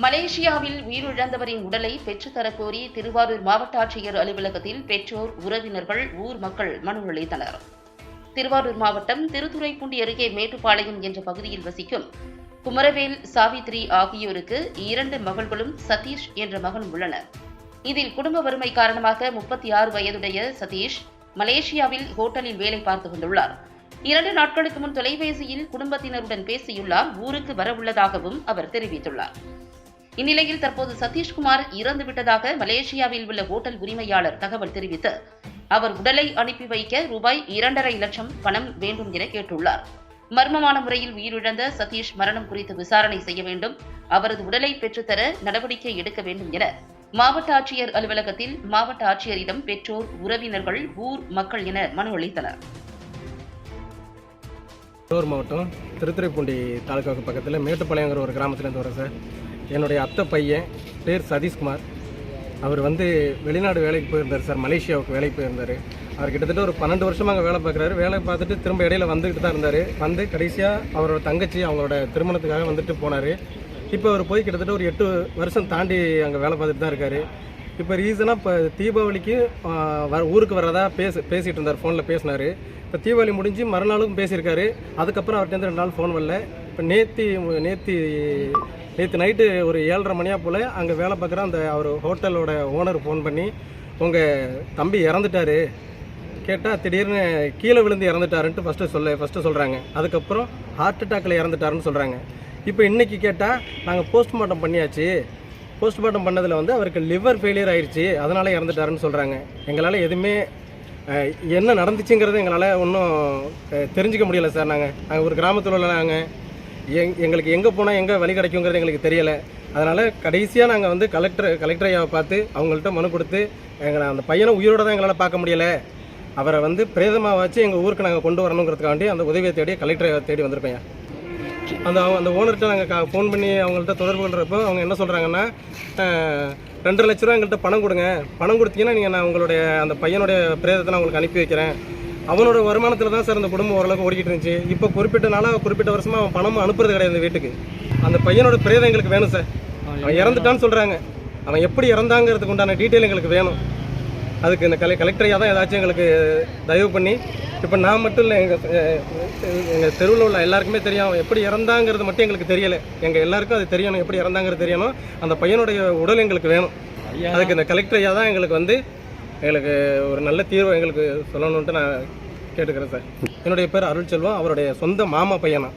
மலேசியாவில் உயிரிழந்தவரின் உடலை பெற்றுத்தரக் கோரி திருவாரூர் மாவட்ட ஆட்சியர் அலுவலகத்தில் பெற்றோர் உறவினர்கள் ஊர் மக்கள் மனு அளித்தனர். திருவாரூர் மாவட்டம் திருத்துறைப்பூண்டி அருகே மேட்டுப்பாளையம் என்ற பகுதியில் வசிக்கும் குமரவேல் சாவித்ரி ஆகியோருக்கு இரண்டு மகள்களும் சதீஷ் என்ற மகனும் உள்ளனர். இதில் குடும்ப வறுமை காரணமாக முப்பத்தி ஆறு வயதுடைய சதீஷ் மலேசியாவில் ஹோட்டலில் வேலை பார்த்து வந்துள்ளார். இரண்டு நாட்களுக்கு முன் தொலைபேசியில் குடும்பத்தினருடன் பேசியுள்ளார். ஊருக்கு வரவுள்ளதாகவும் அவர் தெரிவித்துள்ளார். இந்நிலையில் தற்போது சதீஷ்குமார் இறந்து விட்டதாக மலேசியாவில் உள்ள ஹோட்டல் உரிமையாளர் தகவல் தெரிவித்து அவர் உடலை அனுப்பி வைக்க ரூபாய் இரண்டரை லட்சம் பணம் வேண்டும் என கேட்டுள்ளார். மர்மமான முறையில் உயிரிழந்த சதீஷ் மரணம் குறித்து விசாரணை செய்ய வேண்டும் அவரது உடலை பெற்றுத்தர நடவடிக்கை எடுக்க வேண்டும் என மாவட்ட ஆட்சியர் அலுவலகத்தில் மாவட்ட ஆட்சியரிடம் பெற்றோர் உறவினர்கள் ஊர் மக்கள் என மனு அளித்தனர். மாவட்டம் திருத்துறைப்பூண்டி தாலுகாவுக்கு பக்கத்தில் மேட்டுப்பாளையங்கிற ஒரு கிராமத்திலேருந்து வரேன் சார். என்னுடைய அத்தை பையன் பேர் சதீஷ்குமார். அவர் வந்து வெளிநாடு வேலைக்கு போயிருந்தார் சார் மலேசியாவுக்கு வேலைக்கு போயிருந்தார். அவர் கிட்டத்தட்ட ஒரு பன்னெண்டு வருஷமாக அங்கே வேலை பார்க்குறாரு. வேலை பார்த்துட்டு திரும்ப இடையில வந்துக்கிட்டு தான் இருந்தார். வந்து கடைசியாக அவரோட தங்கச்சி அவங்களோட திருமணத்துக்காக வந்துட்டு போனார். இப்போ அவர் போய் கிட்டத்தட்ட ஒரு எட்டு வருஷம் தாண்டி அங்கே வேலை பார்த்துட்டு தான் இருக்கார். இப்போ ரீசனாக இப்போ தீபாவளிக்கு வர ஊருக்கு வர்றதா பேச பேசிகிட்டு இருந்தார் ஃபோனில் பேசினார். இப்போ தீபாவளி முடிஞ்சு மறுநாளும் பேசியிருக்காரு. அதுக்கப்புறம் அவர்கிட்ட ரெண்டு நாள் ஃபோன் வரல. இப்போ நேத்தி நேத்தி நேற்று நைட்டு ஒரு ஏழரை மணியாக போல் அங்கே வேலை பார்க்குற அந்த அவர் ஹோட்டலோட ஓனர் ஃபோன் பண்ணி உங்கள் தம்பி இறந்துட்டாரு. கேட்டால் திடீர்னு கீழே விழுந்து இறந்துட்டாருன்ட்டு ஃபஸ்ட்டு சொல்ல ஃபஸ்ட்டு சொல்கிறாங்க அதுக்கப்புறம் ஹார்ட் அட்டாக்கில் இறந்துட்டாருன்னு சொல்கிறாங்க இப்போ இன்றைக்கி கேட்டால் நாங்கள் போஸ்ட்மார்ட்டம் பண்ணியாச்சு. போஸ்ட்மார்ட்டம் பண்ணதில் வந்து அவருக்கு லிவர் ஃபெயிலியர் ஆயிடுச்சு அதனால் இறந்துட்டாருன்னு சொல்கிறாங்க எங்களால் எதுவுமே என்ன நடந்துச்சுங்கிறது எங்களால் ஒன்றும் தெரிஞ்சுக்க முடியல சார் நாங்கள் நாங்கள் ஒரு கிராமத்தில் உள்ள நாங்கள் எங் எங்களுக்கு எங்கே போனால் எங்கே வழி கிடைக்குங்கிறது எங்களுக்கு தெரியலை. அதனால் கடைசியாக நாங்கள் வந்து கலெக்டர் கலெக்டரையாவை பார்த்து அவங்கள்ட்ட மனு கொடுத்து எங்களை அந்த பையனை உயிரோட தான் எங்களால் பார்க்க முடியலை. அவரை வந்து பிரேதமாக வச்சு எங்கள் ஊருக்கு நாங்கள் கொண்டு வரணுங்கிறதுக்காண்டி அந்த உதவியை தேடி கலெக்டரை தேடி வந்திருக்கோம் அந்த அவங்க- அந்த ஓனர்கிட்ட நாங்கள் ஃபோன் பண்ணி அவங்கள்ட்ட தொடர்பு கொள்கிறப்போ அவங்க என்ன சொல்கிறாங்கன்னா ரெண்டரை லட்ச ரூபா எங்கள்கிட்ட பணம் கொடுங்க. பணம் கொடுத்தீங்கன்னா நீங்கள் நான் உங்களுடைய அந்த பையனுடைய பிரேதத்தை நான் உங்களுக்கு அனுப்பி வைக்கிறேன். அவனோட வருமானத்தில் தான் சார் அந்த குடும்பம் ஓரளவுக்கு ஓடிக்கிட்டு இருந்துச்சு. இப்போ குறிப்பிட்ட நாளாக குறிப்பிட்ட வருஷமாக அவன் பணமும் அனுப்புறது கிடையாது இந்த வீட்டுக்கு. அந்த பையனோட பிரேதம் எங்களுக்கு வேணும் சார். அவன் இறந்துட்டான்னு சொல்கிறாங்க அவன் எப்படி இறந்தாங்கிறதுக்கு உண்டான டீட்டெயில் எங்களுக்கு வேணும். அதுக்கு இந்த கலை கலெக்டரையாக தான் ஏதாச்சும் எங்களுக்கு தயவு பண்ணி இப்போ நான் மட்டும் இல்லை எங்கள் எங்கள் தெருவில் உள்ள எல்லாருக்குமே தெரியும். அவன் எப்படி இறந்தாங்கிறது மட்டும் எங்களுக்கு தெரியலை. எங்கள் எல்லாருக்கும் அது தெரியணும். எப்படி இறந்தாங்கிறது தெரியணும். அந்த பையனுடைய உடல் எங்களுக்கு வேணும். அதுக்கு இந்த கலெக்டரையாக தான் எங்களுக்கு வந்து எங்களுக்கு ஒரு நல்ல தீர்வு எங்களுக்கு சொல்லணுன்ட்டு நான் கேட்டுக்கிறேன் சார். என்னுடைய பேர் அருள் செல்வம் அவருடைய சொந்த மாமா பையனா